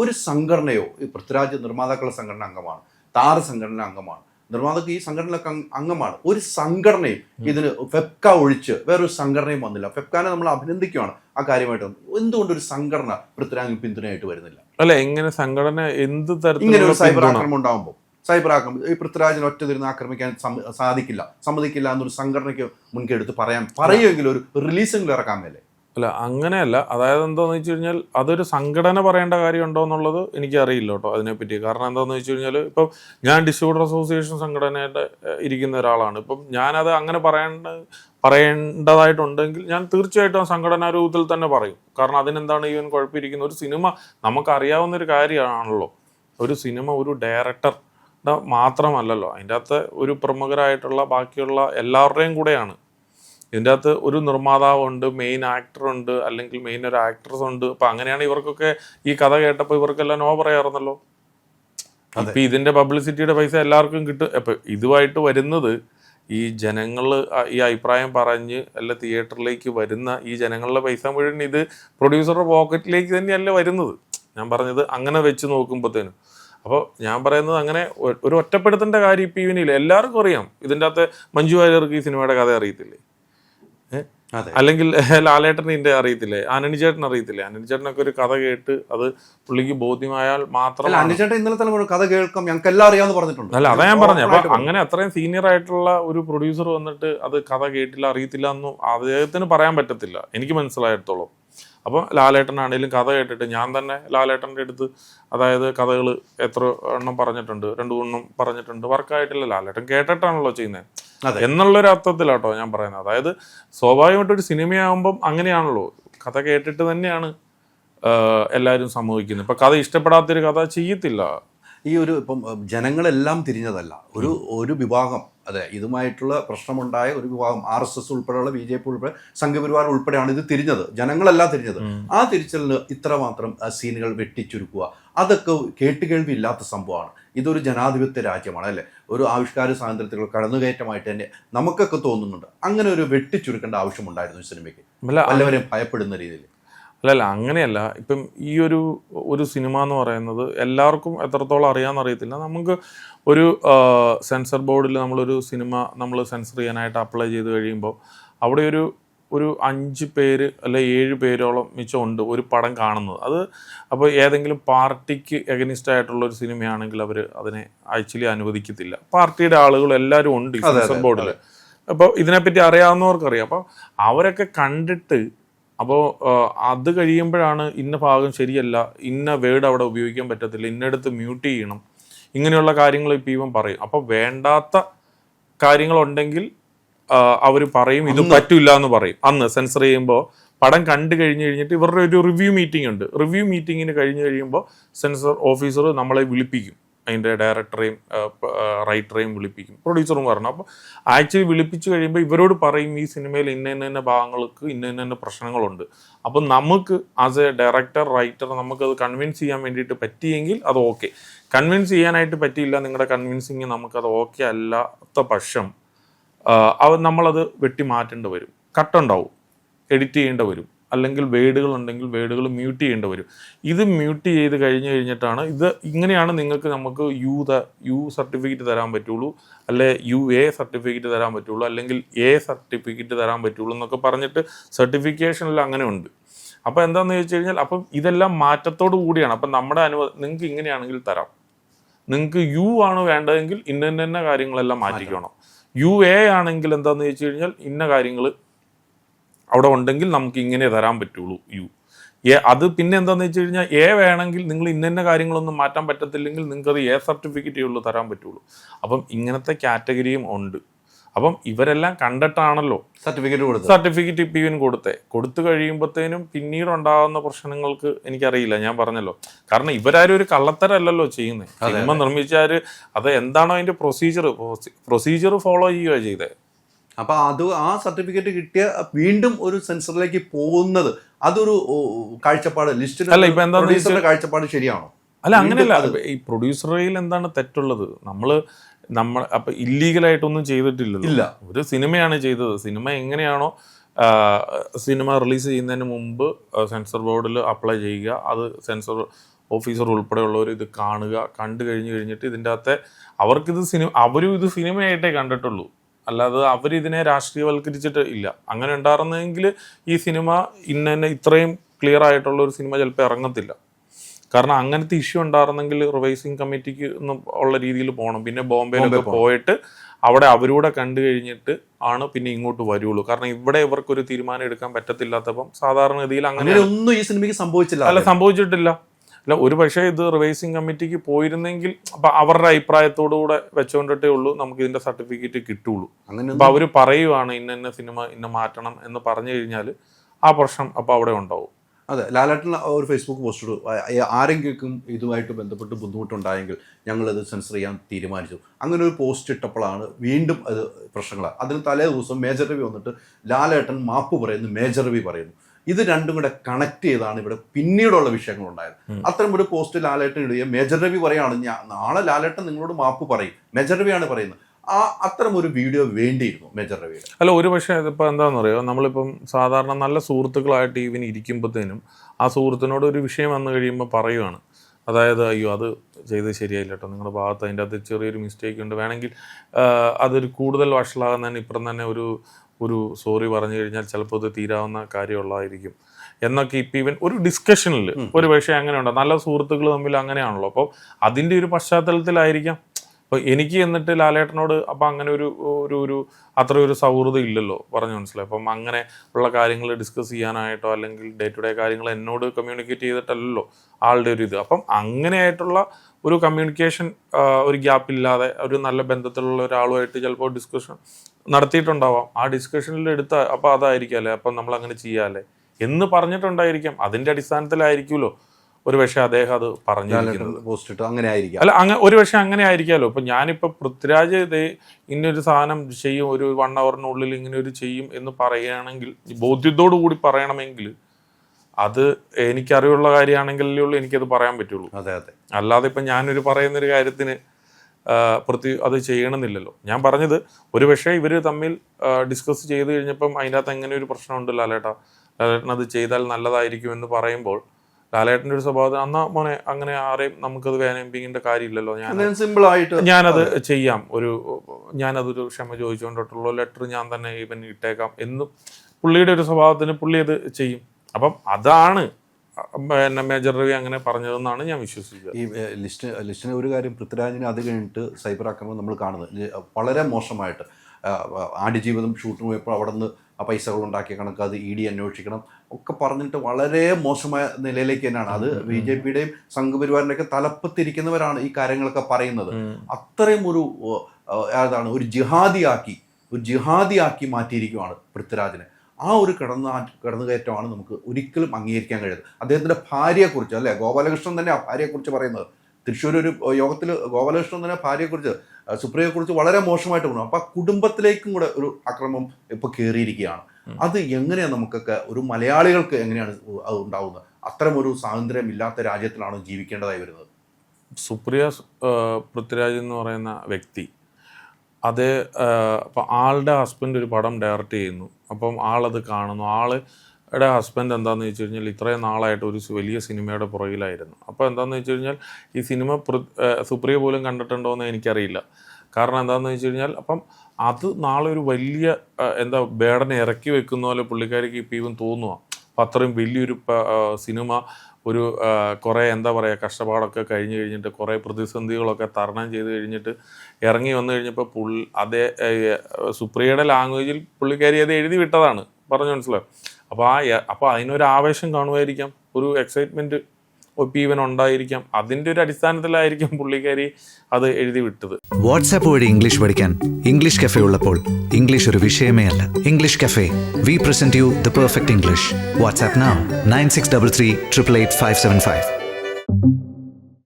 ഒരു സംഘടനയോ ഈ പൃഥ്വിരാജ് നിർമ്മാതാക്കളുടെ സംഘടന അംഗമാണ് താര സംഘടന അംഗമാണ്. നിർമ്മാതാക്കൾ ഈ സംഘടനയിലൊക്കെ അംഗമാണ്. ഒരു സംഘടനയും ഇതിന് ഫെപ്ക ഒഴിച്ച് വേറൊരു സംഘടനയും വന്നില്ല. ഫെപ്കാനെ നമ്മൾ അഭിനന്ദിക്കുകയാണ് ആ കാര്യമായിട്ട്. എന്തുകൊണ്ട് ഒരു സംഘടന പൃഥ്വിരാജിന് പിന്തുണയായിട്ട് വരുന്നില്ല? അല്ല എങ്ങനെ സംഘടന എന്ത് ഇങ്ങനെ ഒരു സൈബർ? ആക്രമണം ഉണ്ടാകുമ്പോൾ സൈബർ ആക്രമണം ഈ പൃഥ്വിരാജിന് ഒറ്റ തിരുന്ന് ആക്രമിക്കാൻ സാധിക്കില്ല സമ്മതിക്കില്ല എന്നൊരു സംഘടനയ്ക്ക് മുൻകൈ എടുത്ത് പറയാൻ പറയുമെങ്കിലും ഒരു റിലീസെങ്കിലും ഇറക്കാൻ മേലെ. അല്ല അങ്ങനെയല്ല. അതായത് എന്താന്ന് വെച്ച് കഴിഞ്ഞാൽ അതൊരു സംഘടന പറയേണ്ട കാര്യമുണ്ടോ എന്നുള്ളത് എനിക്കറിയില്ല കേട്ടോ അതിനെപ്പറ്റി. കാരണം എന്താണെന്ന് വെച്ച് കഴിഞ്ഞാൽ ഇപ്പം ഞാൻ ഡിസ്ട്രിബ്യൂട്ടർ അസോസിയേഷൻ സംഘടനയുടെ ഇരിക്കുന്ന ഒരാളാണ്. ഇപ്പം ഞാനത് അങ്ങനെ പറയേണ്ട പറയേണ്ടതായിട്ടുണ്ടെങ്കിൽ ഞാൻ തീർച്ചയായിട്ടും ആ സംഘടനാ രൂപത്തിൽ തന്നെ പറയും. കാരണം അതിനെന്താണ് ഈവൻ കുഴപ്പമിരിക്കുന്ന ഒരു സിനിമ നമുക്കറിയാവുന്ന ഒരു കാര്യമാണല്ലോ. ഒരു സിനിമ ഒരു ഡയറക്ടർ മാത്രമല്ലല്ലോ. അതിന്റെ അകത്ത് ഒരു പ്രമുഖരായിട്ടുള്ള ബാക്കിയുള്ള എല്ലാവരുടെയും കൂടെയാണ്. ഇതിന്റെ അകത്ത് ഒരു നിർമ്മാതാവുണ്ട് മെയിൻ ആക്ടറുണ്ട് അല്ലെങ്കിൽ മെയിൻ ഒരു ആക്ട്രസ് ഉണ്ട്. അപ്പൊ അങ്ങനെയാണ് ഇവർക്കൊക്കെ ഈ കഥ കേട്ടപ്പോൾ ഇവർക്കെല്ലാം നോ പറയാറുന്നല്ലോ അപ്പം ഇതിന്റെ ഇതിന്റെ പബ്ലിസിറ്റിയുടെ പൈസ എല്ലാവർക്കും കിട്ടും. അപ്പൊ ഇതുമായിട്ട് വരുന്നത് ഈ ജനങ്ങൾ ഈ അഭിപ്രായം പറഞ്ഞ് അല്ല തിയേറ്ററിലേക്ക് വരുന്ന ഈ ജനങ്ങളുടെ പൈസ മുഴുവൻ ഇത് പ്രൊഡ്യൂസറുടെ പോക്കറ്റിലേക്ക് തന്നെയല്ല വരുന്നത്. ഞാൻ പറഞ്ഞത് അങ്ങനെ വെച്ച് നോക്കുമ്പോഴത്തേനും അപ്പോൾ ഞാൻ പറയുന്നത് അങ്ങനെ ഒരു ഒറ്റപ്പെടുത്തേണ്ട കാര്യം ഇപ്പം ഇവനില്ല. എല്ലാവർക്കും അറിയാം. ഇതിന്റെ അകത്ത് മഞ്ജു വാര്യർക്ക് ഈ സിനിമയുടെ കഥ അറിയത്തില്ലേ? അല്ലെങ്കിൽ ലാലേട്ടന് ഇതിന്റെ അറിയത്തില്ലേ? ആനണി ചേട്ടൻ അറിയത്തില്ലേ? ആനണി ചേട്ടനൊക്കെ ഒരു കഥ കേട്ട് അത് പുള്ളിക്ക് ബോധ്യമായാൽ മാത്രം അനുചേട്ടൻ ഇന്നലെ തന്നെ കഥ കേൾക്കാം ഞങ്ങൾക്ക് എല്ലാം അറിയാമെന്ന് പറഞ്ഞിട്ടുണ്ട്. അല്ല അതാ ഞാൻ പറഞ്ഞത് അപ്പൊ പറഞ്ഞു. അങ്ങനെ അത്രയും സീനിയർ ആയിട്ടുള്ള ഒരു പ്രൊഡ്യൂസർ വന്നിട്ട് അത് കഥ കേട്ടില്ല അറിയത്തില്ല എന്നും അദ്ദേഹത്തിന് പറയാൻ പറ്റത്തില്ല. എനിക്ക് മനസ്സിലായിടത്തോളം അപ്പം ലാലേട്ടനാണേലും കഥ കേട്ടിട്ട് ഞാൻ തന്നെ ലാലേട്ടന്റെ അടുത്ത് അതായത് കഥകൾ എത്ര എണ്ണം പറഞ്ഞിട്ടുണ്ട് രണ്ടു മൂന്നെണ്ണം പറഞ്ഞിട്ടുണ്ട് വർക്കായിട്ടില്ല ലാലേട്ടൻ കേട്ടിട്ടാണല്ലോ ചെയ്യുന്നത്. എന്നുള്ളൊരു അർത്ഥത്തിലാട്ടോ ഞാൻ പറയുന്നത്. അതായത് സ്വാഭാവികമായിട്ട് ഒരു സിനിമയാകുമ്പം അങ്ങനെയാണല്ലോ. കഥ കേട്ടിട്ട് തന്നെയാണ് എല്ലാവരും സംഭവിക്കുന്നത് ഇപ്പം കഥ ഇഷ്ടപ്പെടാത്തൊരു കഥ ചെയ്യത്തില്ല. ഈ ഒരു ഇപ്പം ജനങ്ങളെല്ലാം തിരിഞ്ഞതല്ല. ഒരു ഒരു വിഭാഗം അതെ ഇതുമായിട്ടുള്ള പ്രശ്നമുണ്ടായ ഒരു വിഭാഗം ആർ എസ് എസ് ഉൾപ്പെടെയുള്ള ബി ജെ പി ഉൾപ്പെടെ സംഘപരിവാർ ഉൾപ്പെടെയാണ് ഇത് തിരിഞ്ഞത്. ജനങ്ങളെല്ലാം തിരിഞ്ഞത്. ആ തിരിച്ചലിന് ഇത്രമാത്രം സീനുകൾ വെട്ടിച്ചുരുക്കുക അതൊക്കെ കേട്ടുകേൾവി ഇല്ലാത്ത സംഭവമാണ്. ഇതൊരു ജനാധിപത്യ രാജ്യമാണ് അല്ലേ? ഒരു ആവിഷ്കാര സ്വാതന്ത്ര്യത്തിലുള്ള കടന്നുകയറ്റമായിട്ട് തന്നെ നമുക്കൊക്കെ തോന്നുന്നുണ്ട്. അങ്ങനെ ഒരു വെട്ടിച്ചുരുക്കേണ്ട ആവശ്യമുണ്ടായിരുന്നു ഈ സിനിമയ്ക്ക്. എല്ലാവരെയും ഭയപ്പെടുന്ന രീതിയിൽ. അല്ലല്ല അങ്ങനെയല്ല. ഇപ്പം ഈ ഒരു ഒരു സിനിമ എന്ന് പറയുന്നത് എല്ലാവർക്കും എത്രത്തോളം അറിയാമെന്ന് അറിയത്തില്ല നമുക്ക് ഒരു സെൻസർ ബോർഡിൽ നമ്മളൊരു സിനിമ നമ്മൾ സെൻസർ ചെയ്യാനായിട്ട് അപ്ലൈ ചെയ്ത് കഴിയുമ്പോൾ അവിടെ ഒരു ഒരു അഞ്ച് പേര് അല്ലെ ഏഴ് പേരോളം മിച്ചമുണ്ട് ഒരു പടം കാണുന്നത്. അത് അപ്പോൾ ഏതെങ്കിലും പാർട്ടിക്ക് എഗനിസ്റ്റ് ആയിട്ടുള്ള ഒരു സിനിമയാണെങ്കിൽ അവർ അതിനെ ആക്ച്വലി അനുവദിക്കത്തില്ല. പാർട്ടിയുടെ ആളുകൾ എല്ലാവരും ഉണ്ട് ഈ സെൻസർ ബോർഡിൽ അപ്പോൾ ഇതിനെപ്പറ്റി അറിയാവുന്നവർക്കറിയാം. അപ്പോൾ അവരൊക്കെ കണ്ടിട്ട് അപ്പോൾ അത് കഴിയുമ്പോഴാണ് ഇന്ന ഭാഗം ശരിയല്ല ഇന്ന വേർഡ് അവിടെ ഉപയോഗിക്കാൻ പറ്റത്തില്ല ഇന്നടുത്ത് മ്യൂട്ട് ചെയ്യണം. ഇങ്ങനെയുള്ള കാര്യങ്ങൾ ഇപ്പം ഇവൻ പറയും. അപ്പോൾ വേണ്ടാത്ത കാര്യങ്ങളുണ്ടെങ്കിൽ അവർ പറയും ഇത് പറ്റില്ല എന്ന് പറയും. അന്ന് സെൻസർ ചെയ്യുമ്പോൾ പടം കണ്ടു കഴിഞ്ഞ് കഴിഞ്ഞിട്ട് ഇവരുടെ ഒരു റിവ്യൂ മീറ്റിംഗ് ഉണ്ട്. റിവ്യൂ മീറ്റിങ്ങിന് കഴിഞ്ഞ് കഴിയുമ്പോൾ സെൻസർ ഓഫീസർ നമ്മളെ വിളിപ്പിക്കും. അതിന്റെ ഡയറക്ടറെയും റൈറ്ററെയും വിളിപ്പിക്കും. പ്രൊഡ്യൂസറും പറഞ്ഞു. അപ്പോൾ ആക്ച്വലി വിളിപ്പിച്ച് കഴിയുമ്പോൾ ഇവരോട് പറയും ഈ സിനിമയിൽ ഇന്ന ഇന്ന ഇന്ന ഭാഗങ്ങൾക്ക് ഇന്ന ഇന്ന ഇന്ന പ്രശ്നങ്ങളുണ്ട്. അപ്പം നമുക്ക് ആസ് എ ഡയറക്ടർ റൈറ്റർ നമുക്കത് കൺവിൻസ് ചെയ്യാൻ വേണ്ടിയിട്ട് പറ്റിയെങ്കിൽ അത് ഓക്കെ കൺവിൻസ് ചെയ്യാനായിട്ട് പറ്റിയില്ല നിങ്ങളുടെ കൺവിൻസിങ് നമുക്കത് ഓക്കെ അല്ലാത്ത പക്ഷം അവ നമ്മളത് വെട്ടി മാറ്റേണ്ടി വരും കട്ടുണ്ടാവും എഡിറ്റ് ചെയ്യേണ്ടി വരും. അല്ലെങ്കിൽ വേഡുകൾ ഉണ്ടെങ്കിൽ വേഡുകൾ മ്യൂട്ട് ചെയ്യേണ്ടി വരും. ഇത് മ്യൂട്ട് ചെയ്ത് കഴിഞ്ഞ് കഴിഞ്ഞിട്ടാണ് ഇത് ഇങ്ങനെയാണ് നിങ്ങൾക്ക് നമുക്ക് യു ത യു സർട്ടിഫിക്കറ്റ് തരാൻ പറ്റുള്ളൂ അല്ലെ യു എ സർട്ടിഫിക്കറ്റ് തരാൻ പറ്റുള്ളൂ അല്ലെങ്കിൽ എ സർട്ടിഫിക്കറ്റ് തരാൻ പറ്റുള്ളൂ എന്നൊക്കെ പറഞ്ഞിട്ട് സർട്ടിഫിക്കേഷനിൽ അങ്ങനെ ഉണ്ട്. അപ്പോൾ എന്താണെന്ന് ചോദിച്ചു കഴിഞ്ഞാൽ അപ്പം ഇതെല്ലാം മാറ്റത്തോടു കൂടിയാണ്. അപ്പം നമ്മുടെ അനുവ നിങ്ങൾക്ക് ഇങ്ങനെയാണെങ്കിൽ തരാം. നിങ്ങൾക്ക് യു ആണ് വേണ്ടതെങ്കിൽ ഇന്ന ഇന്ന കാര്യങ്ങളെല്ലാം മാറ്റിക്കണം. യു എ ആണെങ്കിൽ എന്താണെന്ന് ചോദിച്ചു കഴിഞ്ഞാൽ ഇന്ന കാര്യങ്ങൾ അവിടെ ഉണ്ടെങ്കിൽ നമുക്ക് ഇങ്ങനെ തരാൻ പറ്റുള്ളൂ യു. എ അത് പിന്നെ എന്താണെന്ന് വെച്ച് കഴിഞ്ഞാൽ എ വേണമെങ്കിൽ നിങ്ങൾ ഇന്ന കാര്യങ്ങളൊന്നും മാറ്റാൻ പറ്റത്തില്ലെങ്കിൽ നിങ്ങൾക്കത് അത് എ സർട്ടിഫിക്കറ്റേ ഉള്ളൂ തരാൻ പറ്റുള്ളൂ. അപ്പം ഇങ്ങനത്തെ കാറ്റഗറിയും ഉണ്ട്. അപ്പം ഇവരെല്ലാം കണ്ടിട്ടാണല്ലോ സർട്ടിഫിക്കറ്റ് കൊടുത്ത് സർട്ടിഫിക്കറ്റ് ഇപ്പം ഇവൻ കൊടുത്തേ. കൊടുത്തു കഴിയുമ്പോഴത്തേനും പിന്നീട് ഉണ്ടാകുന്ന പ്രശ്നങ്ങൾക്ക് എനിക്കറിയില്ല ഞാൻ പറഞ്ഞല്ലോ. കാരണം ഇവരാരും ഒരു കള്ളത്തരല്ലല്ലോ ചെയ്യുന്നത് സിനിമ നിർമ്മിച്ചാൽ അത് എന്താണോ അതിന്റെ പ്രൊസീജിയർ പ്രൊസീജിയർ ഫോളോ ചെയ്യുക ചെയ്തേ. അപ്പൊ അത് ആ സർട്ടിഫിക്കറ്റ് കിട്ടിയ വീണ്ടും ഒരു സെൻസറിലേക്ക് പോകുന്നത് അതൊരു കാഴ്ചപ്പാട്. ലിസ്റ്റിൽ അല്ല, ഇപ്പം എന്താ കാഴ്ചപ്പാട് ശരിയാണോ? അല്ല അങ്ങനെയല്ല. ഈ പ്രൊഡ്യൂസറിൽ എന്താണ് തെറ്റുള്ളത്? നമ്മൾ നമ്മൾ അപ്പൊ ഇല്ലീഗലായിട്ടൊന്നും ചെയ്തിട്ടില്ലല്ലോ. ഇല്ല. ഒരു സിനിമയാണ് ചെയ്തത്. സിനിമ എങ്ങനെയാണോ സിനിമ റിലീസ് ചെയ്യുന്നതിന് മുമ്പ് സെൻസർ ബോർഡിൽ അപ്ലൈ ചെയ്യുക അത് സെൻസർ ഓഫീസർ ഉൾപ്പെടെയുള്ളവർ ഇത് കാണുക കണ്ടു കഴിഞ്ഞ് കഴിഞ്ഞിട്ട് ഇതിന്റെ അകത്തെ അവർക്കിത് സിനിമ അവരും ഇത് സിനിമയായിട്ടേ കണ്ടിട്ടുള്ളൂ. അല്ലാതെ അവരിതിനെ രാഷ്ട്രീയവൽക്കരിച്ചിട്ട് ഇല്ല. അങ്ങനെ ഉണ്ടായിരുന്നെങ്കിൽ ഈ സിനിമ ഇന്ന തന്നെ ഇത്രയും ക്ലിയർ ആയിട്ടുള്ള ഒരു സിനിമ ചിലപ്പോൾ ഇറങ്ങത്തില്ല. കാരണം അങ്ങനത്തെ ഇഷ്യൂ ഉണ്ടായിരുന്നെങ്കിൽ റിവൈസിങ് കമ്മിറ്റിക്ക് ഒന്ന് ഉള്ള രീതിയിൽ പോകണം പിന്നെ ബോംബെയിലൊക്കെ പോയിട്ട് അവിടെ അവരൂടെ കണ്ടു കഴിഞ്ഞിട്ട് ആണ് പിന്നെ ഇങ്ങോട്ട് വരുള്ളൂ. കാരണം ഇവിടെ ഇവർക്കൊരു തീരുമാനം എടുക്കാൻ പറ്റത്തില്ലാത്തപ്പം സാധാരണഗതിയിൽ അങ്ങനെ അങ്ങനെ ഒന്നും ഈ സിനിമയ്ക്ക് സംഭവിച്ചില്ല. അല്ല സംഭവിച്ചിട്ടില്ല. അല്ല ഒരു പക്ഷേ ഇത് റിവൈസിങ് കമ്മിറ്റിക്ക് പോയിരുന്നെങ്കിൽ അപ്പൊ അവരുടെ അഭിപ്രായത്തോടുകൂടെ വെച്ചുകൊണ്ടിട്ടേ ഉള്ളൂ നമുക്ക് ഇതിന്റെ സർട്ടിഫിക്കറ്റ് കിട്ടുള്ളൂ. അങ്ങനെ അപ്പൊ അവർ പറയുവാണ് ഇന്ന ഇന്ന സിനിമ ഇന്ന മാറ്റണം എന്ന് പറഞ്ഞു കഴിഞ്ഞാൽ ആ പ്രശ്നം അപ്പൊ അവിടെ ഉണ്ടാവും. അതെ ലാലേട്ടൻ ഒരു ഫേസ്ബുക്ക് പോസ്റ്റ് ഇട്ടു. ആ- ആരെങ്കിലും ഇതുമായിട്ട് ബന്ധപ്പെട്ട് ബുദ്ധിമുട്ടുണ്ടായെങ്കിൽ അത് സെൻസർ ചെയ്യാൻ തീരുമാനിച്ചു. അങ്ങനെ ഒരു പോസ്റ്റ് ഇട്ടപ്പോഴാണ് വീണ്ടും അത് പ്രശ്നങ്ങളാണ് അതിന് തലേ ദിവസം മേജർ രവി വന്നിട്ട് ലാലേട്ടൻ മാപ്പ് പറയുന്നു മേജർ രവി പറയുന്നു. ഇത് രണ്ടും കൂടെ കണക്ട് ചെയ്താണ് ഇവിടെ പിന്നീടുള്ള വിഷയങ്ങൾ ഉണ്ടായത് അത്തരം ഒരു പോസ്റ്റ് ലാലേട്ടൻ ഇടുകയും മേജർ രവി പറയാണ് ഞാൻ നാളെ ലാലേട്ടൻ നിങ്ങളോട് മാപ്പ് പറയും. മേജർ രവിയാണ് പറയുന്നത്. ആ അത്തരം ഒരു വീഡിയോ വേണ്ടിയിരുന്നു മേജർ രവി അല്ല ഒരു പക്ഷേ ഇതിപ്പോൾ എന്താണെന്ന് അറിയോ നമ്മളിപ്പം സാധാരണ നല്ല സുഹൃത്തുക്കളായിട്ട് ഇവൻ ഇരിക്കുമ്പോഴത്തേനും ആ സുഹൃത്തിനോട് ഒരു വിഷയം വന്നു കഴിയുമ്പോൾ പറയുവാണ്. അതായത് അയ്യോ അത് ചെയ്ത് ശരിയായില്ല കേട്ടോ നിങ്ങളുടെ ഭാഗത്ത് അതിന്റെ അകത്ത് ചെറിയൊരു മിസ്റ്റേക്ക് ഉണ്ട്. വേണമെങ്കിൽ അതൊരു കൂടുതൽ വഷളാകുന്നതിന് ഇപ്പുറം തന്നെ ഒരു ഒരു സോറി പറഞ്ഞു കഴിഞ്ഞാൽ ചിലപ്പോൾ ഇത് തീരാവുന്ന കാര്യമുള്ളതായിരിക്കും. എന്നൊക്കെ ഇപ്പം ഇവൻ ഒരു ഡിസ്കഷനിൽ ഒരു പക്ഷേ അങ്ങനെയുണ്ട്. നല്ല സുഹൃത്തുക്കൾ തമ്മിൽ അങ്ങനെയാണല്ലോ. അപ്പോൾ അതിന്റെ ഒരു പശ്ചാത്തലത്തിലായിരിക്കാം. അപ്പോൾ എനിക്ക് എന്നിട്ട് ലാലേട്ടനോട് അപ്പം അങ്ങനെ ഒരു ഒരു ഒരു അത്ര ഒരു സൗഹൃദം ഇല്ലല്ലോ പറഞ്ഞു മനസ്സിലായി. അപ്പം അങ്ങനെ ഉള്ള കാര്യങ്ങൾ ഡിസ്കസ് ചെയ്യാനായിട്ടോ അല്ലെങ്കിൽ ഡേ ടു ഡേ കാര്യങ്ങൾ എന്നോട് കമ്മ്യൂണിക്കേറ്റ് ചെയ്തിട്ടല്ലല്ലോ ആളുടെ ഒരു ഇത്. അപ്പം അങ്ങനെയായിട്ടുള്ള ഒരു കമ്മ്യൂണിക്കേഷൻ ഒരു ഗ്യാപ്പ് ഇല്ലാതെ ഒരു നല്ല ബന്ധത്തിലുള്ള ഒരാളുമായിട്ട് ചിലപ്പോൾ ഡിസ്കഷൻ നടത്തിയിട്ടുണ്ടാവാം. ആ ഡിസ്കഷനിൽ എടുത്ത അപ്പോൾ അതായിരിക്കും അല്ലേ? അപ്പം നമ്മൾ അങ്ങനെ ചെയ്യാല്ലേ എന്ന് പറഞ്ഞിട്ടുണ്ടായിരിക്കാം. അതിന്റെ അടിസ്ഥാനത്തിലായിരിക്കുമല്ലോ ഒരു പക്ഷേ അദ്ദേഹം അത് പറഞ്ഞിരിക്കുന്നത്. ലാലേട്ടൻ പോസ്റ്റ് ഇട്ടു. അങ്ങനെ ആയിരിക്കാം. അല്ല അങ്ങ ഒരു പക്ഷെ അങ്ങനെ ആയിരിക്കാമല്ലോ. ഇപ്പൊ ഞാനിപ്പോ പൃഥ്വിരാജ് ദേ ഇന്നൊരു സാധനം ചെയ്യും. ഒരു വൺ അവറിനുള്ളിൽ ഇങ്ങനെ ഒരു ചെയ്യും എന്ന് പറയുകയാണെങ്കിൽ ബോധ്യത്തോടു കൂടി പറയണമെങ്കിൽ അത് എനിക്കറിവുള്ള കാര്യമാണെങ്കിലേ ഉള്ളൂ എനിക്കത് പറയാൻ പറ്റുള്ളൂ. അതെ അതെ. അല്ലാതെ ഇപ്പം ഞാനൊരു പറയുന്നൊരു കാര്യത്തിന് പ്രത്യേക പ്രതി അത് ചെയ്യണമെന്നില്ലല്ലോ. ഞാൻ പറഞ്ഞത് ഒരു പക്ഷേ ഇവർ തമ്മിൽ ഡിസ്കസ് ചെയ്ത് കഴിഞ്ഞപ്പം അതിന്റെ അകത്ത് എങ്ങനെ ഒരു പ്രശ്നമുണ്ട് ലാലേട്ടാ? ലാലേട്ടൻ അത് ചെയ്താൽ നല്ലതായിരിക്കും എന്ന് പറയുമ്പോൾ ലാലേട്ടന്റെ ഒരു സ്വഭാവത്തിന് അന്നാ മോനെ അങ്ങനെ ആരെയും നമുക്കത് വേനമ്പിങ്ങിന്റെ കാര്യമില്ലല്ലോ. ഞാൻ സിമ്പിൾ ആയിട്ട് ഞാനത് ചെയ്യാം. ഒരു ഞാനതൊരു ക്ഷമ ചോദിച്ചുകൊണ്ടിട്ടുള്ള. ലെറ്റർ ഞാൻ തന്നെ ഇവൻ ഇട്ടേക്കാം എന്നും പുള്ളിയുടെ ഒരു സ്വഭാവത്തിന് പുള്ളി അത് ചെയ്യും. അപ്പം അതാണ് പിന്നെ മേജർ രവി അങ്ങനെ പറഞ്ഞതെന്നാണ് ഞാൻ വിശ്വസിക്കുന്നത് ഈ ലിസ്റ്റ് ലിസ്റ്റിന് ഒരു കാര്യം പൃഥ്വിരാജിന് അത് കഴിഞ്ഞിട്ട് സൈബർ ആക്രമണം നമ്മൾ കാണുന്നത്. വളരെ മോശമായിട്ട് ആടുജീവിതം ഷൂട്ടിന് പോയപ്പോൾ അവിടെ നിന്ന് ആ പൈസകൾ ഉണ്ടാക്കിയ കണക്ക് അത് ഇ ഡി അന്വേഷിക്കണം ഒക്കെ പറഞ്ഞിട്ട് വളരെ മോശമായ നിലയിലേക്ക് തന്നെയാണ്. അത് ബി ജെ പിയുടെയും സംഘപരിവാറിന്റെയൊക്കെ തലപ്പത്തിരിക്കുന്നവരാണ് ഈ കാര്യങ്ങളൊക്കെ പറയുന്നത്. അത്രയും ഒരു അതാണ് ഒരു ജിഹാദിയാക്കി ഒരു ജിഹാദിയാക്കി മാറ്റിയിരിക്കുവാണ് പൃഥ്വിരാജിനെ. ആ ഒരു കടന്ന കടന്നുകയറ്റമാണ് നമുക്ക് ഒരിക്കലും അംഗീകരിക്കാൻ കഴിയുന്നത് അദ്ദേഹത്തിന്റെ ഭാര്യയെക്കുറിച്ച് അല്ലേ? ഗോപാലകൃഷ്ണൻ തന്നെ ആ ഭാര്യയെക്കുറിച്ച് പറയുന്നത്. തൃശ്ശൂർ ഒരു യോഗത്തിൽ ഗോപാലകൃഷ്ണൻ തന്നെ ഭാര്യയെക്കുറിച്ച് സുപ്രിയയെക്കുറിച്ച് വളരെ മോശമായിട്ട് പറഞ്ഞു. അപ്പോൾ ആ കുടുംബത്തിലേക്കും കൂടെ ഒരു അക്രമം ഇപ്പോൾ കയറിയിരിക്കുകയാണ് അത് എങ്ങനെയാണ് നമുക്കൊക്കെ ഒരു മലയാളികൾക്ക് എങ്ങനെയാണ് അത് ഉണ്ടാവുന്നത്? അത്രമൊരു ഒരു സ്വാതന്ത്ര്യം ഇല്ലാത്ത രാജ്യത്തിലാണ് ജീവിക്കേണ്ടതായി വരുന്നത്? സുപ്രിയ പൃഥ്വിരാജ് എന്ന് പറയുന്ന വ്യക്തി അത് അപ്പം ആളുടെ ഹസ്ബൻഡ് ഒരു പടം ഡയറക്റ്റ് ചെയ്യുന്നു. അപ്പം ആളത് കാണുന്നു. ആളുടെ ഹസ്ബൻഡ് എന്താണെന്ന് വെച്ച് കഴിഞ്ഞാൽ ഇത്രയും നാളായിട്ട് ഒരു വലിയ സിനിമയുടെ പുറകിലായിരുന്നു. അപ്പോൾ എന്താണെന്ന് വെച്ച് കഴിഞ്ഞാൽ ഈ സിനിമ സുപ്രിയ പോലും കണ്ടിട്ടുണ്ടോ എന്ന് എനിക്കറിയില്ല. കാരണം എന്താണെന്ന് വെച്ച് കഴിഞ്ഞാൽ അപ്പം അത് നാളെ ഒരു വലിയ എന്താ ബേഡനെ ഇറക്കി വെക്കുന്ന പോലെ പുള്ളിക്കാരിക്ക് ഇപ്പം ഇവൻ തോന്നുക അത്രയും വലിയൊരു സിനിമ ഒരു കുറേ എന്താ പറയുക കഷ്ടപ്പാടൊക്കെ കഴിഞ്ഞ് കഴിഞ്ഞിട്ട് കുറേ പ്രതിസന്ധികളൊക്കെ തരണം ചെയ്ത് കഴിഞ്ഞിട്ട് ഇറങ്ങി വന്നു കഴിഞ്ഞപ്പോൾ പുൾ അതേ സുപ്രിയയുടെ ലാംഗ്വേജിൽ പുള്ളിക്കാരി അത് എഴുതി വിട്ടതാണ്. പറഞ്ഞു മനസ്സിലായോ? അപ്പോൾ ആ അപ്പോൾ അതിനൊരു ആവേശം കാണുമായിരിക്കാം. ഒരു എക്സൈറ്റ്മെന്റ് ഒപ്പീവൻ ഉണ്ടായിരിക്കാം. അതിന്റെ ഒരു അടിസ്ഥാനത്തിലായിരിക്കും പുള്ളിക്കാരി അത് എഴുതി വിട്ടത്. വാട്സാപ്പ് വഴി ഇംഗ്ലീഷ് പഠിക്കാൻ ഇംഗ്ലീഷ് കഫേ ഉള്ളപ്പോൾ ഇംഗ്ലീഷ് ഒരു വിഷയമേ അല്ല. English cafe we present you the perfect English WhatsApp nine six double three triple eight five seven five